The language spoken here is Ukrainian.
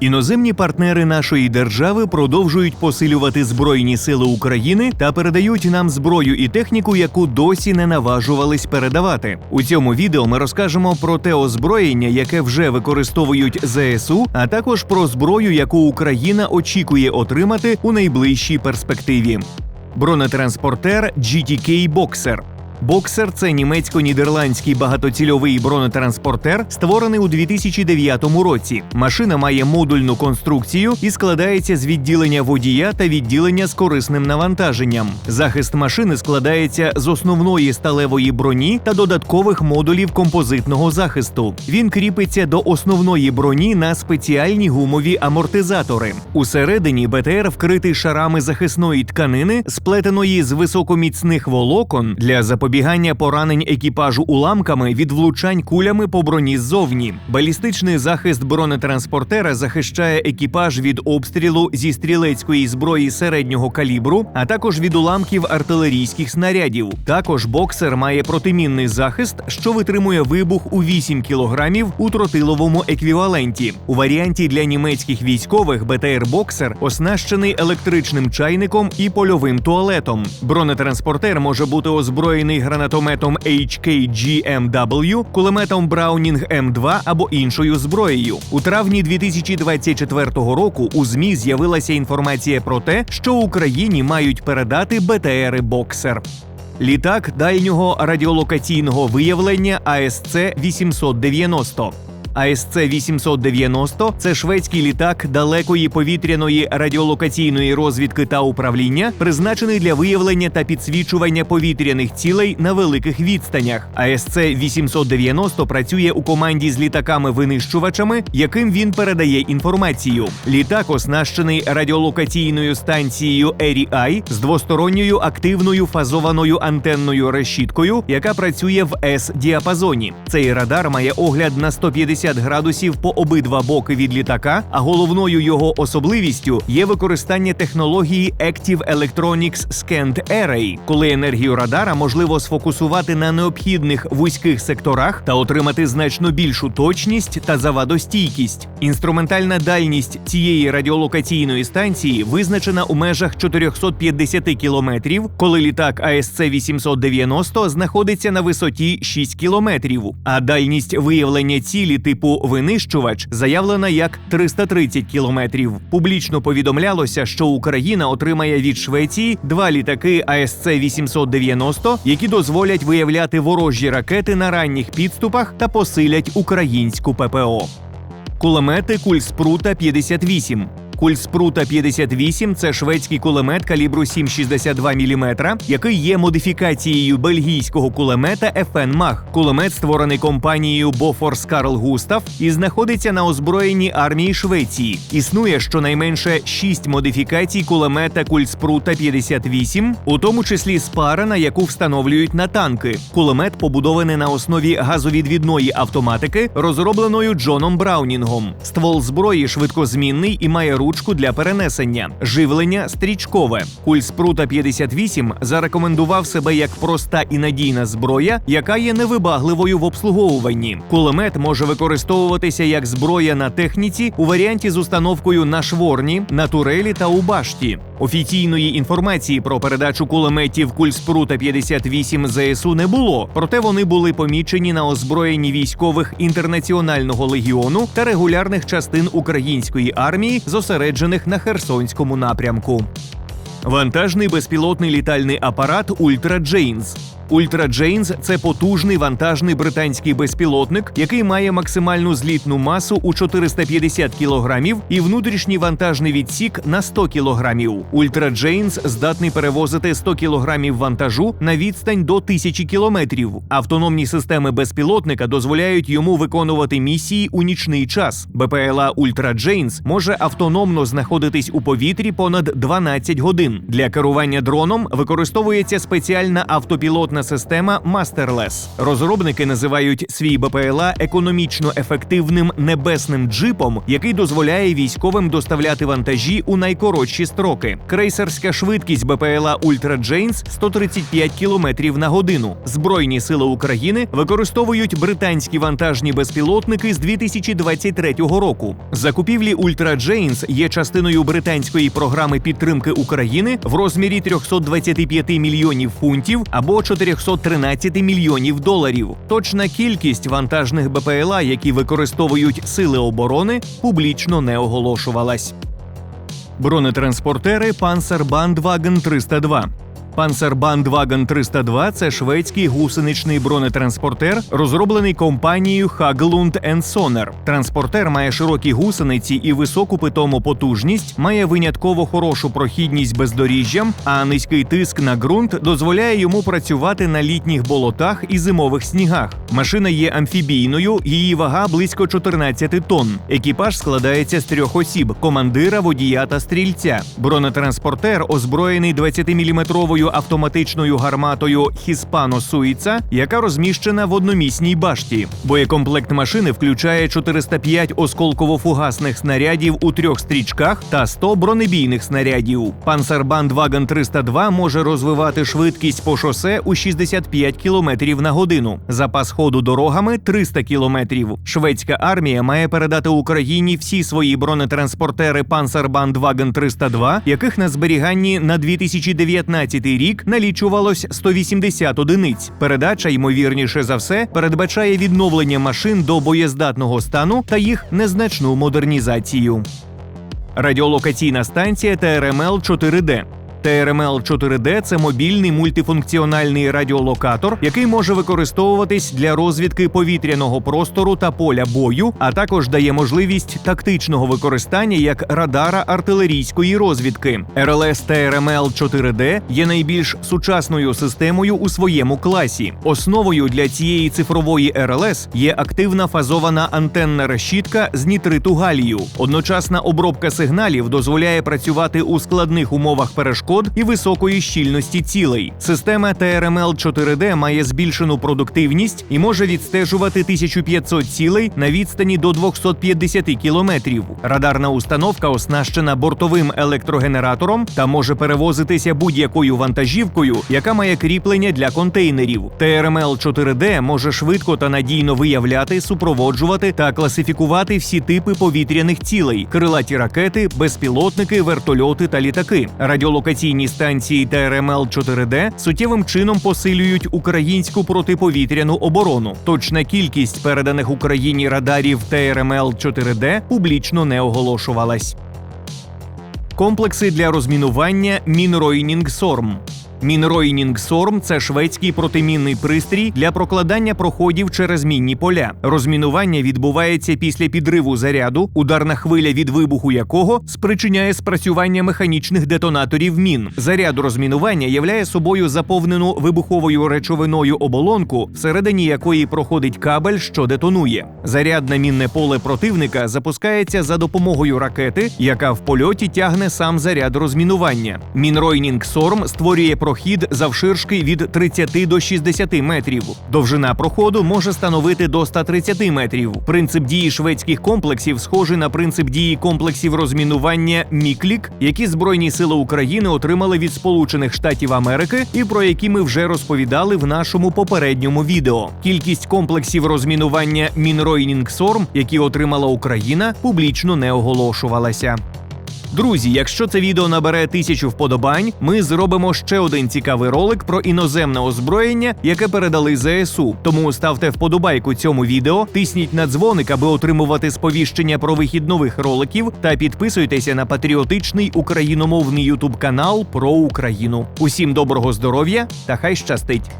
Іноземні партнери нашої держави продовжують посилювати збройні сили України та передають нам зброю і техніку, яку досі не наважувались передавати. У цьому відео ми розкажемо про те озброєння, яке вже використовують ЗСУ, а також про зброю, яку Україна очікує отримати у найближчій перспективі. Бронетранспортер GTK Boxer Боксер це німецько-нідерландський багатоцільовий бронетранспортер, створений у 2009 році. Машина має модульну конструкцію і складається з відділення водія та відділення з корисним навантаженням. Захист машини складається з основної сталевої броні та додаткових модулів композитного захисту. Він кріпиться до основної броні на спеціальні гумові амортизатори. Усередині БТР вкритий шарами захисної тканини, сплетеної з високоміцних волокон для запобігання запобігання поранень екіпажу уламками від влучань кулями по броні ззовні. Балістичний захист бронетранспортера захищає екіпаж від обстрілу зі стрілецької зброї середнього калібру, а також від уламків артилерійських снарядів. Також боксер має протимінний захист, що витримує вибух у 8 кілограмів у тротиловому еквіваленті. У варіанті для німецьких військових БТР Боксер оснащений електричним чайником і польовим туалетом. Бронетранспортер може бути озброєний гранатометом HKGMW, кулеметом Браунінг М2 або іншою зброєю. У травні 2024 року у ЗМІ з'явилася інформація про те, що Україні мають передати БТРи Боксер. Літак дальнього радіолокаційного виявлення АСЦ 890 АСЦ 890 це шведський літак далекої повітряної радіолокаційної розвідки та управління, призначений для виявлення та підсвічування повітряних цілей на великих відстанях. АСЦ 890 працює у команді з літаками-винищувачами, яким він передає інформацію. Літак оснащений радіолокаційною станцією ERI з двосторонньою активною фазованою антенною решіткою, яка працює в С-діапазоні. Цей радар має огляд на 150 180 градусів по обидва боки від літака, а головною його особливістю є використання технології Active Electronics Scanned Array, коли енергію радара можливо сфокусувати на необхідних вузьких секторах та отримати значно більшу точність та завадостійкість. Інструментальна дальність цієї радіолокаційної станції визначена у межах 450 кілометрів, коли літак АСЦ 890 знаходиться на висоті 6 кілометрів, а дальність виявлення цілі типу винищувач заявлена як 330 кілометрів. Публічно повідомлялося, що Україна отримає від Швеції два літаки АСЦ 890 які дозволять виявляти ворожі ракети на ранніх підступах та посилять українську ППО. Кулемети Кульспрута 58 Кульспрута 58 це шведський кулемет калібру 7,62 мм, який є модифікацією бельгійського кулемета FN Mag. Кулемет створений компанією Bofors Carl Gustaf і знаходиться на озброєнні армії Швеції. Існує щонайменше 6 модифікацій кулемета Кульспрута 58, у тому числі спара, на яку встановлюють на танки. Кулемет побудований на основі газовідвідної автоматики, розробленою Джоном Браунінгом. Ствол зброї швидкозмінний і має рух ручку для перенесення, живлення стрічкове. Кульспрута 58 зарекомендував себе як проста і надійна зброя, яка є невибагливою в обслуговуванні. Кулемет може використовуватися як зброя на техніці у варіанті з установкою на шворні, на турелі та у башті. Офіційної інформації про передачу кулеметів Кульспрута 58 ЗСУ не було, проте вони були помічені на озброєнні військових інтернаціонального легіону та регулярних частин української армії, зосереджених на Херсонському напрямку. Вантажний безпілотний літальний апарат Ультра Джейнс Ультра Джейнс це потужний вантажний британський безпілотник, який має максимальну злітну масу у 450 кілограмів і внутрішній вантажний відсік на 100 кілограмів. Ультра Джейнс здатний перевозити 100 кілограмів вантажу на відстань до 1000 кілометрів. Автономні системи безпілотника дозволяють йому виконувати місії у нічний час. БПЛА Ультра Джейнс може автономно знаходитись у повітрі понад 12 годин. Для керування дроном використовується спеціальна автопілотна безпілотна система Мастерлес. Розробники називають свій БПЛА економічно ефективним небесним джипом, який дозволяє військовим доставляти вантажі у найкоротші строки. Крейсерська швидкість БПЛА Ультра Джейнс 135 км на годину. Збройні сили України використовують британські вантажні безпілотники з 2023 року. Закупівлі Ультра Джейнс є частиною британської програми підтримки України в розмірі 325 мільйонів фунтів або 413 мільйонів доларів. Точна кількість вантажних БПЛА, які використовують сили оборони, публічно не оголошувалась. Бронетранспортери Panzerbandwagen 302 Panzerbandwagen 302 – це шведський гусеничний бронетранспортер, розроблений компанією Haglund Sonner. Транспортер має широкі гусениці і високу питому потужність, має винятково хорошу прохідність бездоріжжям, а низький тиск на ґрунт дозволяє йому працювати на літніх болотах і зимових снігах. Машина є амфібійною, її вага близько 14 тонн. Екіпаж складається з трьох осіб: командира, водія та стрільця. Бронетранспортер озброєний 20-мм автоматичною гарматою Хіспано Суїца, яка розміщена в одномісній башті. Боєкомплект машини включає 405 осколково-фугасних снарядів у трьох стрічках та 100 бронебійних снарядів. Панцербандваген 302 може розвивати швидкість по шосе у 65 км на годину. Запас ходу дорогами 300 км. Шведська армія має передати Україні всі свої бронетранспортери Панцербандваген 302, яких на зберіганні на 2019 рік налічувалось 180 одиниць. Передача, ймовірніше за все, передбачає відновлення машин до боєздатного стану та їх незначну модернізацію. Радіолокаційна станція ТРМЛ 4D трмл 4D – це мобільний мультифункціональний радіолокатор, який може використовуватись для розвідки повітряного простору та поля бою, а також дає можливість тактичного використання як радара артилерійської розвідки. РЛС трмл 4D є найбільш сучасною системою у своєму класі. Основою для цієї цифрової РЛС є активна фазована антенна решітка з нітриту галію. Одночасна обробка сигналів дозволяє працювати у складних умовах перешкод перешкод і високої щільності цілей. Система трмл 4D має збільшену продуктивність і може відстежувати 1500 цілей на відстані до 250 кілометрів. Радарна установка оснащена бортовим електрогенератором та може перевозитися будь-якою вантажівкою, яка має кріплення для контейнерів. трмл 4D може швидко та надійно виявляти, супроводжувати та класифікувати всі типи повітряних цілей: крилаті ракети, безпілотники, вертольоти та літаки. Радіолокаційні радіолокаційні станції трмл 4D суттєвим чином посилюють українську протиповітряну оборону. Точна кількість переданих Україні радарів трмл 4D публічно не оголошувалась. Комплекси для розмінування Мінройнінг Сорм. Мінройнінг Сорм це шведський протимінний пристрій для прокладання проходів через мінні поля. Розмінування відбувається після підриву заряду, ударна хвиля від вибуху якого спричиняє спрацювання механічних детонаторів мін. Заряд розмінування являє собою заповнену вибуховою речовиною оболонку, всередині якої проходить кабель, що детонує. Заряд на мінне поле противника запускається за допомогою ракети, яка в польоті тягне сам заряд розмінування. Мінройнінг Сорм створює прохід завширшки від 30 до 60 метрів. Довжина проходу може становити до 130 метрів. Принцип дії шведських комплексів схожий на принцип дії комплексів розмінування Міклік, які Збройні сили України отримали від Сполучених Штатів Америки, і про які ми вже розповідали в нашому попередньому відео. Кількість комплексів розмінування Мінройнінг Сорм, які отримала Україна, публічно не оголошувалася. Друзі, якщо це відео набере тисячу вподобань, ми зробимо ще один цікавий ролик про іноземне озброєння, яке передали ЗСУ. Тому ставте вподобайку цьому відео, тисніть на дзвоник, аби отримувати сповіщення про вихід нових роликів, та підписуйтеся на патріотичний україномовний ютуб канал про Україну. Усім доброго здоров'я та хай щастить!